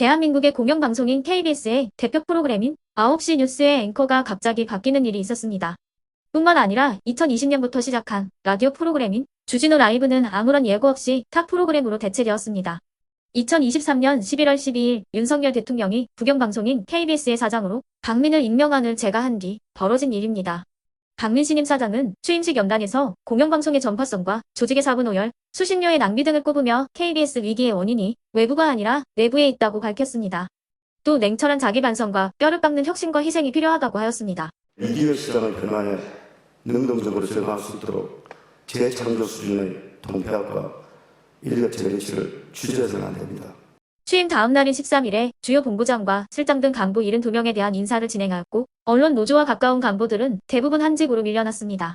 대한민국의 공영방송인 KBS의 대표 프로그램인 9시 뉴스의 앵커가 갑자기 바뀌는 일이 있었습니다. 뿐만 아니라 2020년부터 시작한 라디오 프로그램인 주진우 라이브는 아무런 예고 없이 타 프로그램으로 대체되었습니다. 2023년 11월 12일 윤석열 대통령이 국영방송인 KBS의 사장으로 박민을 임명안을 제가 한뒤 벌어진 일입니다. 박민 신임 사장은 취임식 연단에서 공영방송의 전파성과 조직의 사분오열, 수신료의 낭비 등을 꼽으며 KBS 위기의 원인이 외부가 아니라 내부에 있다고 밝혔습니다. 또 냉철한 자기 반성과 뼈를 깎는 혁신과 희생이 필요하다고 하였습니다. 미디어 시장의 변화에 능동적으로 적응할 수 있도록 재창조 수준의 통폐합과 인력 재배치를 취재해서는 안 됩니다. 취임 다음 날인 13일에 주요 본부장과 실장 등 간부 72명에 대한 인사를 진행하였고 언론 노조와 가까운 간부들은 대부분 한직으로 밀려났습니다.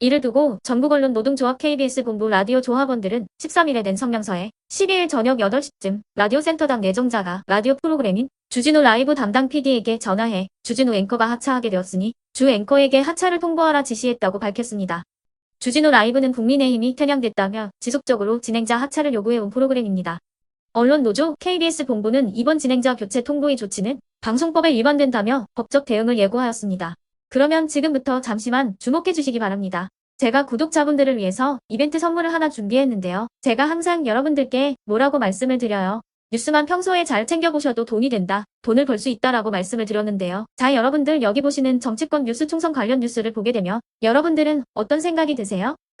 이를 두고 전국 언론 노동조합 KBS 본부 라디오 조합원들은 13일에 낸 성명서에 12일 저녁 8시쯤 라디오 센터당 내정자가 라디오 프로그램인 주진우 라이브 담당 PD에게 전화해 주진우 앵커가 하차하게 되었으니 주 앵커에게 하차를 통보하라 지시했다고 밝혔습니다. 주진우 라이브는 국민의힘이 편향됐다며 지속적으로 진행자 하차를 요구해온 프로그램입니다. 언론노조 KBS 본부는 이번 진행자 교체 통보의 조치는 방송법에 위반된다며 법적 대응을 예고하였습니다. 그러면 지금부터 잠시만 주목해 주시기 바랍니다. 제가 구독자분들을 위해서 이벤트 선물을 하나 준비했는데요. 제가 항상 여러분들께 뭐라고 말씀을 드려요. 뉴스만 평소에 잘 챙겨보셔도 돈이 된다. 돈을 벌 수 있다라고 말씀을 드렸는데요. 자, 여러분들 여기 보시는 정치권 뉴스 총선 관련 뉴스를 보게 되면 여러분들은 어떤 생각이 드세요?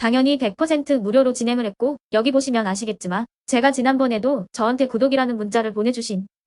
당연히 100% 무료로 진행을 했고 여기 보시면 아시겠지만 제가 지난번에도 저한테 구독이라는 문자를 보내주신